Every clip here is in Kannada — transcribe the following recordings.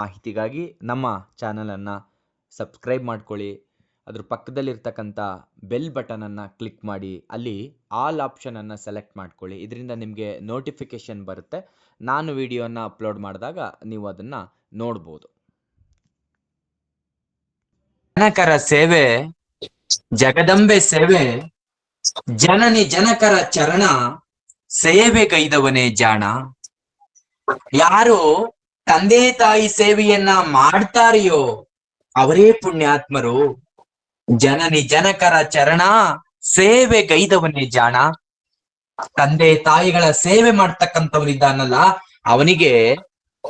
ಮಾಹಿತಿಗಾಗಿ ನಮ್ಮ ಚಾನಲನ್ನು ಸಬ್ಸ್ಕ್ರೈಬ್ ಮಾಡ್ಕೊಳ್ಳಿ. ಅದ್ರ ಪಕ್ಕದಲ್ಲಿರ್ತಕ್ಕಂಥ ಬೆಲ್ ಬಟನನ್ನು ಕ್ಲಿಕ್ ಮಾಡಿ. ಅಲ್ಲಿ ಆಲ್ ಆಪ್ಷನನ್ನು ಸೆಲೆಕ್ಟ್ ಮಾಡ್ಕೊಳ್ಳಿ. ಇದರಿಂದ ನಿಮಗೆ ನೋಟಿಫಿಕೇಷನ್ ಬರುತ್ತೆ. ನಾನು ವಿಡಿಯೋನ ಅಪ್ಲೋಡ್ ಮಾಡಿದಾಗ ನೀವು ಅದನ್ನು ನೋಡ್ಬೋದು. ಜನಕರ ಸೇವೆ, ಜಗದಂಬೆ ಸೇವೆ, ಜನನಿ ಜನಕರ ಚರಣ ಸೇವೆಗೈದವನೇ ಜಾಣ. ಯಾರು ತಂದೆ ತಾಯಿ ಸೇವೆಯನ್ನ ಮಾಡ್ತಾರೆಯೋ ಅವರೇ ಪುಣ್ಯಾತ್ಮರು. ಜನನಿ ಜನಕರ ಚರಣ ಸೇವೆಗೈದವನೇ ಜಾಣ. ತಂದೆ ತಾಯಿಗಳ ಸೇವೆ ಮಾಡ್ತಕ್ಕಂಥವನಿದ್ದಾನಲ್ಲ ಅವನಿಗೆ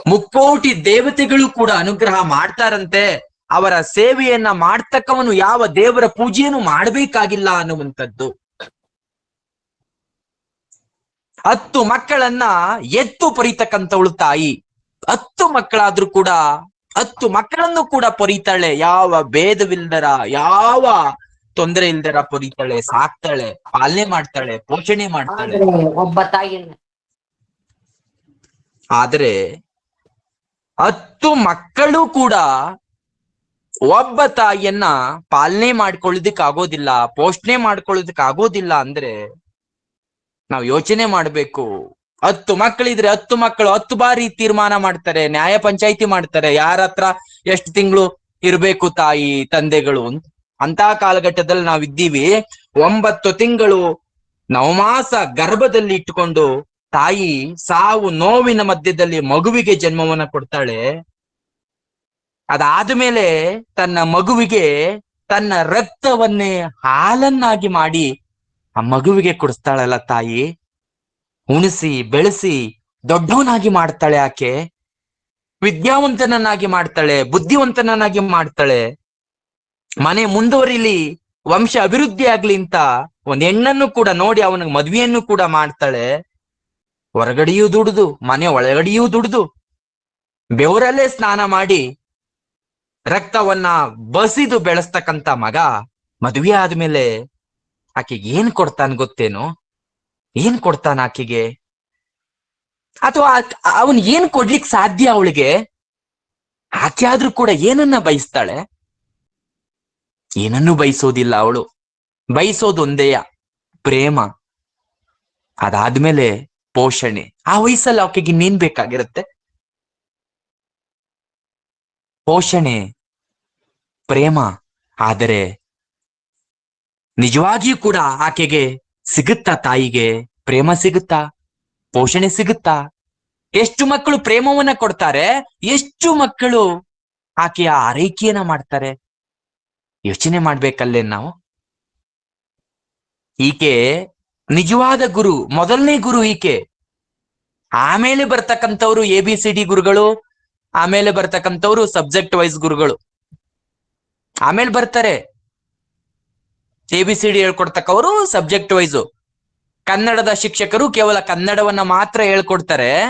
ಮುಕ್ಕೋಟಿ ದೇವತೆಗಳು ಕೂಡ ಅನುಗ್ರಹ ಮಾಡ್ತಾರಂತೆ. ಅವರ ಸೇವೆಯನ್ನ ಮಾಡ್ತಕ್ಕವನು ಯಾವ ದೇವರ ಪೂಜೆಯನ್ನು ಮಾಡಬೇಕಾಗಿಲ್ಲ ಅನ್ನುವಂಥದ್ದು. ಹತ್ತು ಮಕ್ಕಳನ್ನ ಎತ್ತು ಪರಿತಕ್ಕಂಥವಳು ತಾಯಿ. ಹತ್ತು ಮಕ್ಕಳಾದ್ರೂ ಕೂಡ ಹತ್ತು ಮಕ್ಕಳನ್ನು ಕೂಡ ಪೊರಿತಾಳೆ ಯಾವ ಭೇದವಿಲ್ದರ ಯಾವ ತೊಂದರೆ ಇಲ್ದರ ಪೊರಿತಾಳೆ ಸಾಕ್ತಾಳೆ ಪಾಲನೆ ಮಾಡ್ತಾಳೆ ಪೋಷಣೆ ಮಾಡ್ತಾಳೆ. ಒಬ್ಬ ತಾಯಿನ ಆದ್ರೆ ಹತ್ತು ಮಕ್ಕಳು ಕೂಡ ಒಬ್ಬ ತಾಯಿಯನ್ನ ಪಾಲನೆ ಮಾಡ್ಕೊಳ್ಳೋದಕ್ ಆಗೋದಿಲ್ಲ ಪೋಷಣೆ ಮಾಡ್ಕೊಳ್ಳೋದಕ್ ಆಗೋದಿಲ್ಲ ಅಂದ್ರೆ ನಾವು ಯೋಚನೆ ಮಾಡ್ಬೇಕು. ಹತ್ತು ಮಕ್ಕಳಿದ್ರೆ ಹತ್ತು ಮಕ್ಕಳು ಹತ್ತು ಬಾರಿ ತೀರ್ಮಾನ ಮಾಡ್ತಾರೆ, ನ್ಯಾಯ ಪಂಚಾಯಿತಿ ಮಾಡ್ತಾರೆ ಯಾರ ಹತ್ರ ಎಷ್ಟು ತಿಂಗಳು ಇರ್ಬೇಕು ತಾಯಿ, ತಂದೆಗಳು ಅಂತ. ಅಂತ ಕಾಲಘಟ್ಟದಲ್ಲಿ ನಾವ್ ಇದ್ದೀವಿ ಒಂಬತ್ತು ತಿಂಗಳು ನವಮಾಸ ಗರ್ಭದಲ್ಲಿ ಇಟ್ಟುಕೊಂಡು ತಾಯಿ ಸಾವು ನೋವಿನ ಮಧ್ಯದಲ್ಲಿ ಮಗುವಿಗೆ ಜನ್ಮವನ್ನ ಕೊಡ್ತಾಳೆ. ಅದಾದ್ಮೇಲೆ ತನ್ನ ಮಗುವಿಗೆ ತನ್ನ ರಕ್ತವನ್ನೇ ಹಾಲನ್ನಾಗಿ ಮಾಡಿ ಆ ಮಗುವಿಗೆ ಕೊಡಿಸ್ತಾಳಲ್ಲ ತಾಯಿ. ಉಣಿಸಿ, ಬೆಳೆಸಿ, ದೊಡ್ಡವನಾಗಿ ಮಾಡ್ತಾಳೆ ಆಕೆ, ವಿದ್ಯಾವಂತನನ್ನಾಗಿ ಮಾಡ್ತಾಳೆ, ಬುದ್ಧಿವಂತನನ್ನಾಗಿ ಮಾಡ್ತಾಳೆ. ಮನೆ ಮುಂದುವರಿಲಿ, ವಂಶ ಅಭಿವೃದ್ಧಿ ಆಗ್ಲಿ ಅಂತ ಒಂದ್ ಹೆಣ್ಣನ್ನು ಕೂಡ ನೋಡಿ ಅವನಿಗೆ ಮದ್ವೆಯನ್ನು ಕೂಡ ಮಾಡ್ತಾಳೆ. ಹೊರಗಡೆಯೂ ದುಡಿದು, ಮನೆ ಒಳಗಡೆಯೂ ದುಡಿದು, ಬೆವರಲ್ಲೇ ಸ್ನಾನ ಮಾಡಿ, ರಕ್ತವನ್ನ ಬಸಿದು ಬೆಳೆಸ್ತಕ್ಕಂತ ಮಗ ಮದುವೆ ಆದ್ಮೇಲೆ ಆಕೆಗೆ ಏನ್ ಕೊಡ್ತಾನೆ ಗೊತ್ತೇನು? ಏನ್ ಕೊಡ್ತಾನ ಆಕೆಗೆ? ಅಥವಾ ಅವನ್ ಏನ್ ಕೊಡ್ಲಿಕ್ ಸಾಧ್ಯ ಅವಳಿಗೆ? ಆಕೆ ಆದ್ರೂ ಕೂಡ ಏನನ್ನ ಬಯಸ್ತಾಳೆ? ಏನನ್ನೂ ಬಯಸೋದಿಲ್ಲ ಅವಳು. ಬಯಸೋದು ಒಂದೇಯ ಪ್ರೇಮ. ಅದಾದ್ಮೇಲೆ ಪೋಷಣೆ. ಆ ವಯಸ್ಸಲ್ಲಿ ಆಕೆಗೆ ಇನ್ನೇನ್ ಬೇಕಾಗಿರುತ್ತೆ? ಪೋಷಣೆ, ಪ್ರೇಮ. ಆದರೆ ನಿಜವಾಗಿಯೂ ಕೂಡ ಆಕೆಗೆ ಸಿಗುತ್ತಾ ತಾಯಿಗೆ? ಪ್ರೇಮ ಸಿಗುತ್ತಾ? ಪೋಷಣೆ ಸಿಗುತ್ತಾ? ಎಷ್ಟು ಮಕ್ಕಳು ಪ್ರೇಮವನ್ನ ಕೊಡ್ತಾರೆ, ಎಷ್ಟು ಮಕ್ಕಳು ಆಕೆಯ ಆರೈಕೆಯನ್ನ ಮಾಡ್ತಾರೆ? ಯೋಚನೆ ಮಾಡ್ಬೇಕಲ್ಲೇ ನಾವು? ಈಕೆ ನಿಜವಾದ ಗುರು, ಮೊದಲನೇ ಗುರು ಈಕೆ. ಆಮೇಲೆ ಬರ್ತಕ್ಕಂಥವ್ರು ಎ ಬಿ ಸಿ ಡಿ ಗುರುಗಳು, ಆಮೇಲೆ ಬರ್ತಕ್ಕಂಥವ್ರು ಸಬ್ಜೆಕ್ಟ್ ವೈಸ್ ಗುರುಗಳು. ಆಮೇಲೆ ಬರ್ತಾರೆ. ಎ ಬಿ ಸಿ ಡಿ ಹೇಳ್ಕೊಡ್ತಕ್ಕವರು ಸಬ್ಜೆಕ್ಟ್ ವೈಸು ಕನ್ನಡದ ಶಿಕ್ಷಕರು ಕೇವಲ ಕನ್ನಡವನ್ನ ಮಾತ್ರ ಹೇಳ್ಕೊಡ್ತಾರೆ.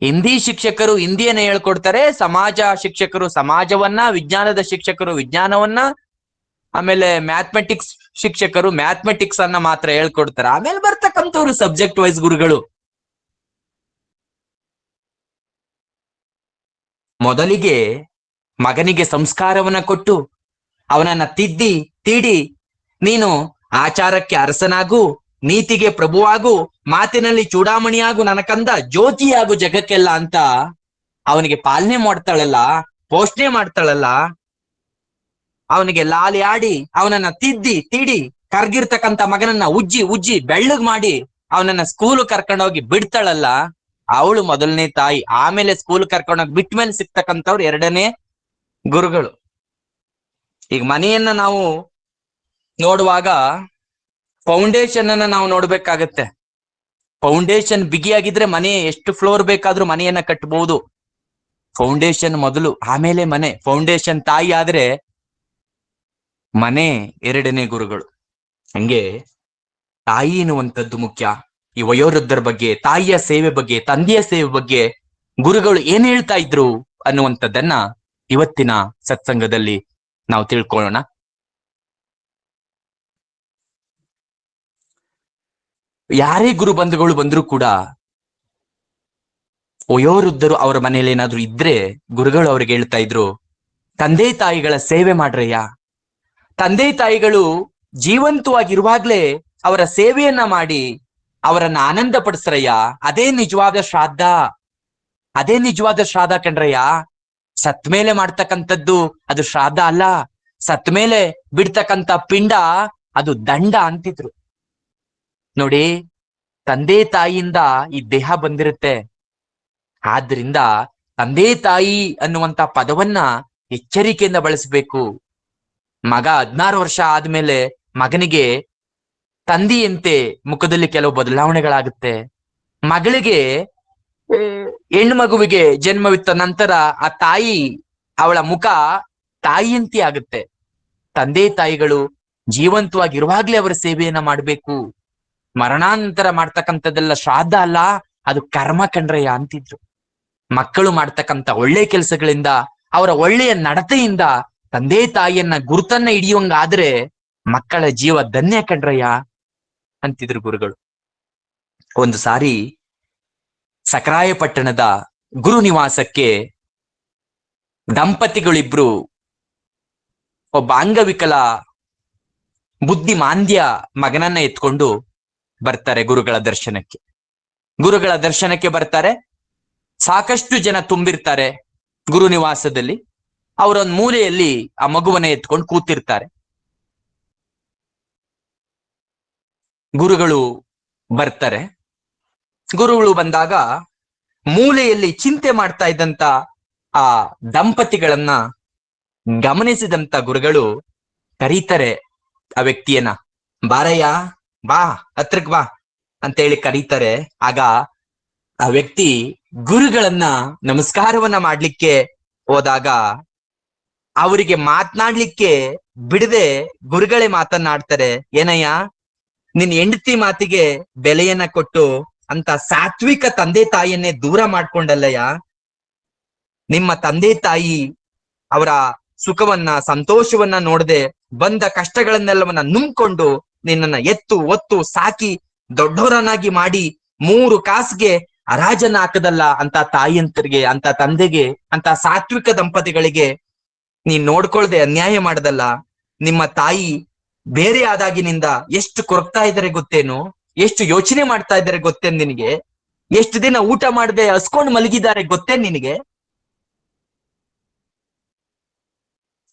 ಹಿಂದಿ ಶಿಕ್ಷಕರು ಹಿಂದಿಯನ್ನ ಹೇಳ್ಕೊಡ್ತಾರೆ. ಸಮಾಜ ಶಿಕ್ಷಕರು ಸಮಾಜವನ್ನ, ವಿಜ್ಞಾನದ ಶಿಕ್ಷಕರು ವಿಜ್ಞಾನವನ್ನ, ಆಮೇಲೆ ಮ್ಯಾಥಮೆಟಿಕ್ಸ್ ಶಿಕ್ಷಕರು ಮ್ಯಾಥಮೆಟಿಕ್ಸ್ ಅನ್ನ ಮಾತ್ರ ಹೇಳ್ಕೊಡ್ತಾರೆ. ಆಮೇಲೆ ಬರ್ತಕ್ಕಂಥವ್ರು ಸಬ್ಜೆಕ್ಟ್ ವೈಸ್ ಗುರುಗಳು. ಮೊದಲಿಗೆ ಮಗನಿಗೆ ಸಂಸ್ಕಾರವನ್ನ ಕೊಟ್ಟು ಅವನನ್ನ ತಿದ್ದಿ, ತೀಡಿ, ನೀನು ಆಚಾರಕ್ಕೆ ಅರಸನಾಗು, ನೀತಿಗೆ ಪ್ರಭುವಾಗು, ಮಾತಿನಲ್ಲಿ ಚೂಡಾಮಣಿಯಾಗು, ನನಕಂದ ಜ್ಯೋತಿಯಾಗು ಜಗಕ್ಕೆಲ್ಲ ಅಂತ ಅವನಿಗೆ ಪಾಲನೆ ಮಾಡ್ತಾಳಲ್ಲ, ಪೋಷಣೆ ಮಾಡ್ತಾಳಲ್ಲ, ಅವನಿಗೆ ಲಾಲಿ ಆಡಿ, ಅವನನ್ನ ತಿದ್ದಿ, ತೀಡಿ ಕರ್ಗಿರ್ತಕ್ಕಂತ ಮಗನನ್ನ ಉಜ್ಜಿ ಉಜ್ಜಿ, ಬೆಳ್ಳಗ್ ಮಾಡಿ ಅವನನ್ನ ಸ್ಕೂಲ್ ಕರ್ಕೊಂಡೋಗಿ ಬಿಡ್ತಾಳಲ್ಲ, ಅವಳು ಮೊದಲನೇ ತಾಯಿ, ಆಮೇಲೆ ಸ್ಕೂಲ್ ಕರ್ಕೊಂಡೋಗಿ ಬಿಟ್ಮೇಲೆ ಸಿಗ್ತಕ್ಕಂಥವ್ರು ಎರಡನೇ ಗುರುಗಳು. ಈಗ ಮನೆಯನ್ನ ನಾವು ನೋಡುವಾಗ ಫೌಂಡೇಶನ್ ಅನ್ನ ನಾವು ನೋಡ್ಬೇಕಾಗತ್ತೆ. ಫೌಂಡೇಶನ್ ಬಿಗಿಯಾಗಿದ್ರೆ ಮನೆ ಎಷ್ಟು ಫ್ಲೋರ್ ಬೇಕಾದ್ರೂ ಮನೆಯನ್ನ ಕಟ್ಟಬಹುದು ಫೌಂಡೇಶನ್ ಮೊದಲು, ಆಮೇಲೆ ಮನೆ. ಫೌಂಡೇಶನ್ ತಾಯಿ ಆದ್ರೆ ಮನೆ ಎರಡನೇ ಗುರುಗಳು. ಹಂಗೆ ತಾಯಿ ಎನ್ನುವಂಥದ್ದು ಮುಖ್ಯ. ಈ ವಯೋವೃದ್ಧರ ಬಗ್ಗೆ, ತಾಯಿಯ ಸೇವೆ ಬಗ್ಗೆ, ತಂದೆಯ ಸೇವೆ ಬಗ್ಗೆ ಗುರುಗಳು ಏನ್ ಹೇಳ್ತಾ ಇದ್ರು ಅನ್ನುವಂಥದ್ದನ್ನ ಇವತ್ತಿನ ಸತ್ಸಂಗದಲ್ಲಿ ನಾವು ತಿಳ್ಕೊಳ್ಳೋಣ. ಯಾರೇ ಗುರು ಬಂಧುಗಳು ಬಂದ್ರು ಕೂಡ ವಯೋವೃದ್ಧರು ಅವರ ಮನೇಲಿ ಏನಾದ್ರು ಇದ್ರೆ ಗುರುಗಳು ಅವ್ರಿಗೆ ಹೇಳ್ತಾ ಇದ್ರು, ತಂದೆ ತಾಯಿಗಳ ಸೇವೆ ಮಾಡ್ರಯ್ಯ. ತಂದೆ ತಾಯಿಗಳು ಜೀವಂತವಾಗಿರುವಾಗ್ಲೇ ಅವರ ಸೇವೆಯನ್ನ ಮಾಡಿ ಅವರನ್ನ ಆನಂದ ಪಡಿಸ್ರಯ್ಯ ಅದೇ ನಿಜವಾದ ಶ್ರಾದ್ದ. ಅದೇ ನಿಜವಾದ ಶ್ರಾದ್ದ ಕಣ್ರಯ್ಯ. ಸತ್ ಮೇಲೆ ಮಾಡ್ತಕ್ಕಂಥದ್ದು ಅದು ಶ್ರಾದ್ದ ಅಲ್ಲ. ಸತ್ ಮೇಲೆ ಬಿಡ್ತಕ್ಕಂಥ ಪಿಂಡ ಅದು ದಂಡ ಅಂತಿದ್ರು. ನೋಡಿ, ತಂದೆ ತಾಯಿಯಿಂದ ಈ ದೇಹ ಬಂದಿರುತ್ತೆ. ಆದ್ರಿಂದ ತಂದೆ ತಾಯಿ ಅನ್ನುವಂತ ಪದವನ್ನ ಎಚ್ಚರಿಕೆಯಿಂದ ಬಳಸಬೇಕು. ಮಗ ಹದ್ನಾರು ವರ್ಷ ಆದ್ಮೇಲೆ ಮಗನಿಗೆ ತಂದಿಯಂತೆ ಮುಖದಲ್ಲಿ ಕೆಲವು ಬದಲಾವಣೆಗಳಾಗುತ್ತೆ. ಮಗಳಿಗೆ ಹೆಣ್ಣು ಮಗುವಿಗೆ ಜನ್ಮವಿತ್ತ ನಂತರ ಆ ತಾಯಿ, ಅವಳ ಮುಖ ತಾಯಿಯಂತೆ ಆಗುತ್ತೆ. ತಂದೆ ತಾಯಿಗಳು ಜೀವಂತವಾಗಿರುವಾಗ್ಲೇ ಅವರ ಸೇವೆಯನ್ನ ಮಾಡ್ಬೇಕು. ಮರಣಾನಂತರ ಮಾಡ್ತಕ್ಕಂಥದ್ದೆಲ್ಲ ಶ್ರಾದ್ದ ಅಲ್ಲ, ಅದು ಕರ್ಮ ಕಂಡ್ರಯ್ಯ ಅಂತಿದ್ರು. ಮಕ್ಕಳು ಮಾಡ್ತಕ್ಕಂಥ ಒಳ್ಳೆ ಕೆಲಸಗಳಿಂದ, ಅವರ ಒಳ್ಳೆಯ ನಡತೆಯಿಂದ ತಂದೆ ತಾಯಿಯನ್ನ ಗುರುತನ್ನ ಹಿಡಿಯುವಂಗಾದ್ರೆ ಮಕ್ಕಳ ಜೀವ ಧನ್ಯ ಕಂಡ್ರಯ್ಯ ಅಂತಿದ್ರು ಗುರುಗಳು. ಒಂದು ಸಾರಿ ಸಕರಾಯಪಟ್ಟಣದ ಗುರು ನಿವಾಸಕ್ಕೆ ದಂಪತಿಗಳಿಬ್ರು ಒಬ್ಬ ಅಂಗವಿಕಲ ಬುದ್ಧಿ ಮಾಂದ್ಯ ಮಗನನ್ನ ಎತ್ಕೊಂಡು ಬರ್ತಾರೆ ಗುರುಗಳ ದರ್ಶನಕ್ಕೆ. ಗುರುಗಳ ದರ್ಶನಕ್ಕೆ ಬರ್ತಾರೆ. ಸಾಕಷ್ಟು ಜನ ತುಂಬಿರ್ತಾರೆ ಗುರು ನಿವಾಸದಲ್ಲಿ ಅವರೊಂದ್ ಮೂಲೆಯಲ್ಲಿ ಆ ಮಗುವನ್ನ ಎತ್ಕೊಂಡು ಕೂತಿರ್ತಾರೆ. ಗುರುಗಳು ಬರ್ತಾರೆ. ಗುರುಗಳು ಬಂದಾಗ ಮೂಲೆಯಲ್ಲಿ ಚಿಂತೆ ಮಾಡ್ತಾ ಇದ್ದಂತ ಆ ದಂಪತಿಗಳನ್ನ ಗಮನಿಸಿದಂತ ಗುರುಗಳು ಕರೀತಾರೆ ಆ ವ್ಯಕ್ತಿಯನ್ನ, ಬಾರಯ್ಯ, ಬಾ, ಹತ್ರಕ್ ಬಾ ಅಂತೇಳಿ ಕರೀತಾರೆ. ಆಗ ಆ ವ್ಯಕ್ತಿ ಗುರುಗಳನ್ನ ನಮಸ್ಕಾರವನ್ನ ಮಾಡ್ಲಿಕ್ಕೆ ಹೋದಾಗ ಅವರಿಗೆ ಮಾತನಾಡ್ಲಿಕ್ಕೆ ಬಿಡದೆ ಗುರುಗಳೇ ಮಾತನ್ನಾಡ್ತಾರೆ, ಏನಯ್ಯ, ನಿನ್ ಹೆಂಡತಿ ಮಾತಿಗೆ ಬೆಲೆಯನ್ನ ಕೊಟ್ಟು ಅಂತ ಸಾತ್ವಿಕ ತಂದೆ ತಾಯಿಯನ್ನೇ ದೂರ ಮಾಡ್ಕೊಂಡಲ್ಲಯ್ಯ? ನಿಮ್ಮ ತಂದೆ ತಾಯಿ ಅವರ ಸುಖವನ್ನ, ಸಂತೋಷವನ್ನ ನೋಡದೆ ಬಂದ ಕಷ್ಟಗಳನ್ನೆಲ್ಲವನ್ನ ನುಂಗ್ಕೊಂಡು ನಿನ್ನನ್ನ ಎತ್ತು, ಒತ್ತು, ಸಾಕಿ ದೊಡ್ಡವರನ್ನಾಗಿ ಮಾಡಿ ಮೂರು ಕಾಸಿಗೆ ಅರಾಜನ ಹಾಕದಲ್ಲ ಅಂತ ತಾಯಿಯಂತರಿಗೆ, ಅಂತ ತಂದೆಗೆ, ಅಂತ ಸಾತ್ವಿಕ ದಂಪತಿಗಳಿಗೆ ನೀನ್ ನೋಡ್ಕೊಳ್ದೆ ಅನ್ಯಾಯ ಮಾಡದಲ್ಲ? ನಿಮ್ಮ ತಾಯಿ ಬೇರೆ ಆದಾಗಿನಿಂದ ಎಷ್ಟು ಕೊರಗ್ತಾ ಇದ್ದಾರೆ ಗೊತ್ತೇನು? ಎಷ್ಟು ಯೋಚನೆ ಮಾಡ್ತಾ ಇದ್ದಾರೆ ಗೊತ್ತೇನ್ ನಿನಗೆ? ಎಷ್ಟು ದಿನ ಊಟ ಮಾಡದೆ ಹಸ್ಕೊಂಡು ಮಲಗಿದ್ದಾರೆ ಗೊತ್ತೇನ್ ನಿನಗೆ?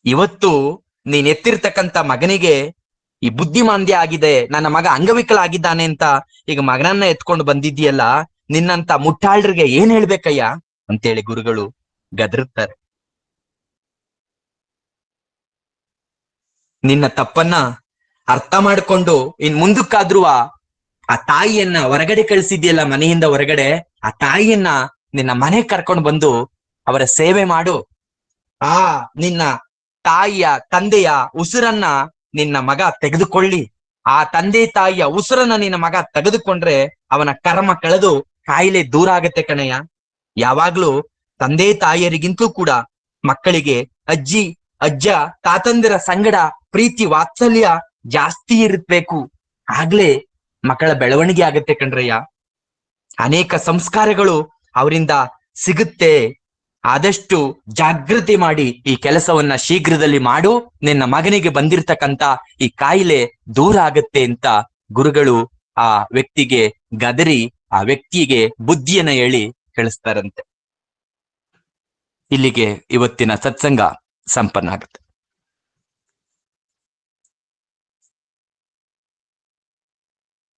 ಇವತ್ತು ನೀನ್ ಎತ್ತಿರ್ತಕ್ಕಂತ ಮಗನಿಗೆ ಈ ಬುದ್ಧಿಮಾಂದ್ಯ ಆಗಿದೆ, ನನ್ನ ಮಗ ಅಂಗವಿಕಲ ಆಗಿದ್ದಾನೆ ಅಂತ ಈಗ ಮಗನನ್ನ ಎತ್ಕೊಂಡು ಬಂದಿದ್ದೀಯಲ್ಲ, ನಿನ್ನಂತ ಮುಟ್ಟಾಳ್ರಿಗೆ ಏನ್ ಹೇಳ್ಬೇಕಯ್ಯ? ಅಂತೇಳಿ ಗುರುಗಳು ಗದರುತ್ತಾರೆ. ನಿನ್ನ ತಪ್ಪನ್ನ ಅರ್ಥ ಮಾಡ್ಕೊಂಡು ಇನ್ ಮುಂದಕ್ಕಾದ್ರೂ ಆ ತಾಯಿಯನ್ನ ಹೊರಗಡೆ ಕಳಿಸಿದ್ಯಲ್ಲ ಮನೆಯಿಂದ ಹೊರಗಡೆ, ಆ ತಾಯಿಯನ್ನ ನಿನ್ನ ಮನೆ ಕರ್ಕೊಂಡು ಬಂದು ಅವರ ಸೇವೆ ಮಾಡು. ಆ ನಿನ್ನ ತಾಯಿಯ ತಂದೆಯ ಉಸಿರನ್ನ ನಿನ್ನ ಮಗ ತೆಗೆದುಕೊಳ್ಳಿ. ಆ ತಂದೆ ತಾಯಿಯ ಉಸಿರನ್ನ ನಿನ್ನ ಮಗ ತೆಗೆದುಕೊಂಡ್ರೆ ಅವನ ಕರ್ಮ ಕಳೆದು ಕಾಯಿಲೆ ದೂರ ಆಗತ್ತೆ ಕಣಯ್ಯ. ಯಾವಾಗ್ಲೂ ತಂದೆ ತಾಯಿಯರಿಗಿಂತಲೂ ಕೂಡ ಮಕ್ಕಳಿಗೆ ಅಜ್ಜಿ, ಅಜ್ಜ, ತಾತಂದಿರ ಸಂಗಡ ಪ್ರೀತಿ ವಾತ್ಸಲ್ಯ ಜಾಸ್ತಿ ಇರಬೇಕು. ಆಗ್ಲೇ ಮಕ್ಕಳ ಬೆಳವಣಿಗೆ ಆಗತ್ತೆ ಕಣ್ರಯ್ಯ. ಅನೇಕ ಸಂಸ್ಕಾರಗಳು ಅವರಿಂದ ಸಿಗುತ್ತೆ. ಆದಷ್ಟು ಜಾಗೃತಿ ಮಾಡಿ ಈ ಕೆಲಸವನ್ನ ಶೀಘ್ರದಲ್ಲಿ ಮಾಡು. ನಿನ್ನ ಮಗನಿಗೆ ಬಂದಿರತಕ್ಕಂತ ಈ ಕಾಯಿಲೆ ದೂರ ಆಗತ್ತೆ ಅಂತ ಗುರುಗಳು ಆ ವ್ಯಕ್ತಿಗೆ ಗದರಿ, ಆ ವ್ಯಕ್ತಿಗೆ ಬುದ್ಧಿಯನ್ನ ಹೇಳಿ ಕಳಿಸ್ತಾರಂತೆ ಇಲ್ಲಿಗೆ ಇವತ್ತಿನ ಸತ್ಸಂಗ ಸಂಪನ್ನ ಆಗುತ್ತೆ.